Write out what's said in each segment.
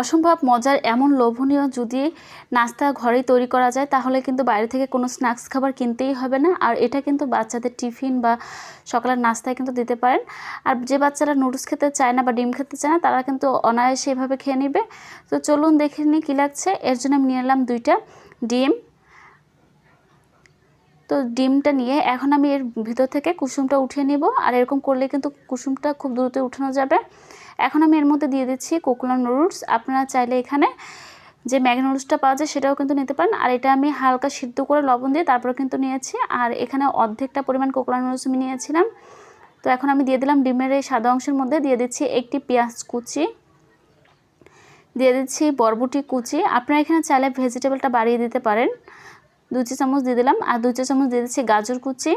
অসম্ভব মজার এমন লোভনীয় যদি নাস্তা ঘরেই তৈরি করা যায়, তাহলে কিন্তু বাইরে থেকে কোনো স্ন্যাক্স খাবার কিনতেই হবে না। আর এটা কিন্তু বাচ্চাদের টিফিন বা সকালের নাস্তায় কিন্তু দিতে পারেন। আর যে বাচ্চারা নুডলস খেতে চায় না বা ডিম খেতে চায় না, তারা কিন্তু অনায়াসে এভাবে খেয়ে নেবে। তো চলুন দেখে নিই কী লাগছে। এর জন্য আমি নিয়ে নিলাম দুইটা ডিম। তো ডিমটা নিয়ে এখন আমি এর ভিতর থেকে কুসুমটা উঠিয়ে নিব। আর এরকম করলে কিন্তু কুসুমটা খুব দ্রুত উঠানো যাবে। এখন আমি এর মধ্যে দিয়ে দিচ্ছি কোকোলা নুডলস। আপনারা চাইলে এখানে যে ম্যাগি নুডলসটা পাওয়া যায় সেটাও কিন্তু নিতে পারেন। আর এটা আমি হালকা সিদ্ধ করে লবণ দিয়ে তারপরে কিন্তু নিয়েছি। আর এখানে অর্ধেকটা পরিমাণ কোকোলা নুডলস আমি নিয়েছিলাম। তো এখন আমি দিয়ে দিলাম ডিমের এই সাদা অংশের মধ্যে। দিয়ে দিচ্ছি একটি পেঁয়াজ কুচি। দিয়ে দিচ্ছি বরবটি কুচি। আপনারা এখানে চাইলে ভেজিটেবলটা বাড়িয়ে দিতে পারেন। দু চা চামচ দিয়ে দিলাম। আর দু চা চামচ দিয়ে দিচ্ছি গাজর কুচি।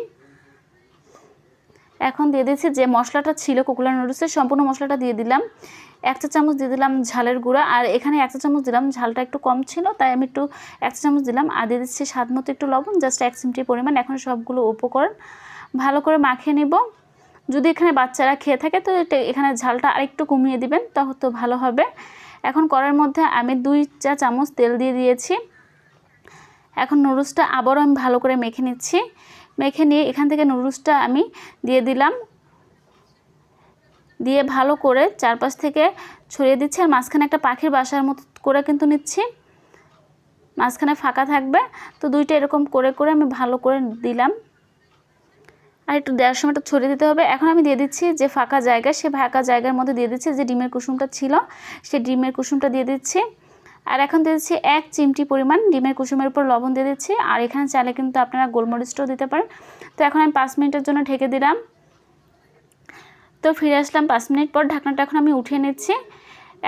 এখন দিয়ে দিচ্ছি যে মশলাটা ছিল কুকুলা নুডলসের সম্পূর্ণ মশলাটা দিয়ে দিলাম। এক চা চামচ দিয়ে দিলাম ঝালের গুঁড়া। আর এখানে এক চা চামচ দিলাম, ঝালটা একটু কম ছিল, তাই আমি একটু এক চা চামচ দিলাম। আর দিয়ে দিচ্ছি স্বাদ মতো একটু লবণ জাস্ট এক চিমটি পরিমাণ। এখন সবগুলো উপকরণ ভালো করে মাখিয়ে নেব। যদি এখানে বাচ্চারা খেয়ে থাকে, তো এখানে ঝালটা আরেকটু কমিয়ে দিবেন, তাহলে তো ভালো হবে। এখন করার মধ্যে আমি দুই চা চামচ তেল দিয়ে দিয়েছি। এখন নুডলসটা আবারও আমি ভালো করে মেখে নিচ্ছি। মেখে নিয়ে এখান থেকে নুডলসটা আমি দিয়ে দিলাম। দিয়ে ভালো করে চারপাশ থেকে ছড়িয়ে দিচ্ছি আর মাঝখানে একটা পাখির বাসার মতো করে কিন্তু নিচ্ছি। মাঝখানে ফাঁকা থাকবে। তো দুইটা এরকম করে করে আমি ভালো করে দিলাম। আর একটু দেওয়ার সময়টা ছড়িয়ে দিতে হবে। এখন আমি দিয়ে দিচ্ছি যে ফাঁকা জায়গা, সে ফাঁকা জায়গার মধ্যে দিয়ে দিচ্ছি যে ডিমের কুসুমটা ছিল, সে ডিমের কুসুমটা দিয়ে দিচ্ছি। আর এখন দিয়ে দিচ্ছি এক চিমটি পরিমাণ ডিমের কুসুমের উপর লবণ দিয়ে দিচ্ছি। আর এখানে চালে কিন্তু আপনারা গোলমরিচটাও দিতে পারেন। তো এখন আমি পাঁচ মিনিটের জন্য ঢেকে দিলাম। তো ফিরে আসলাম পাঁচ মিনিট পর ঢাকনাটা এখন আমি উঠিয়ে নিচ্ছি।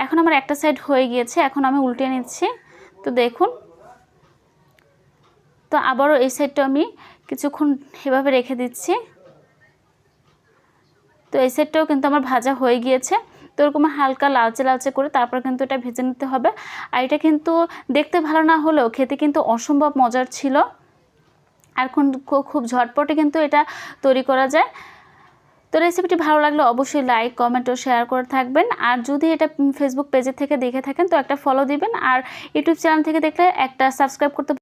এখন আমার একটা সাইড হয়ে গিয়েছে, এখন আমি উল্টে নিচ্ছি। তো দেখুন। তো আবারও এই সাইডটা আমি কিছুক্ষণ এভাবে রেখে দিচ্ছি। তো এই সাইডটাও কিন্তু আমার ভাজা হয়ে গিয়েছে। তো এরকম হালকা লালচে লালচে করে তারপর কিন্তু এটা ভেজে নিতে হবে। আর এটা কিন্তু দেখতে ভালো না হলেও খেতে কিন্তু অসম্ভব মজার ছিল। আর খুব ঝটপটে কিন্তু এটা তৈরি করা যায়। তো রেসিপিটি ভালো লাগলে অবশ্যই লাইক কমেন্ট ও শেয়ার করে থাকবেন। আর যদি এটা ফেসবুক পেজের থেকে দেখে থাকেন তো একটা ফলো দিবেন। আর ইউটিউব চ্যানেল থেকে দেখলে একটা সাবস্ক্রাইব করতে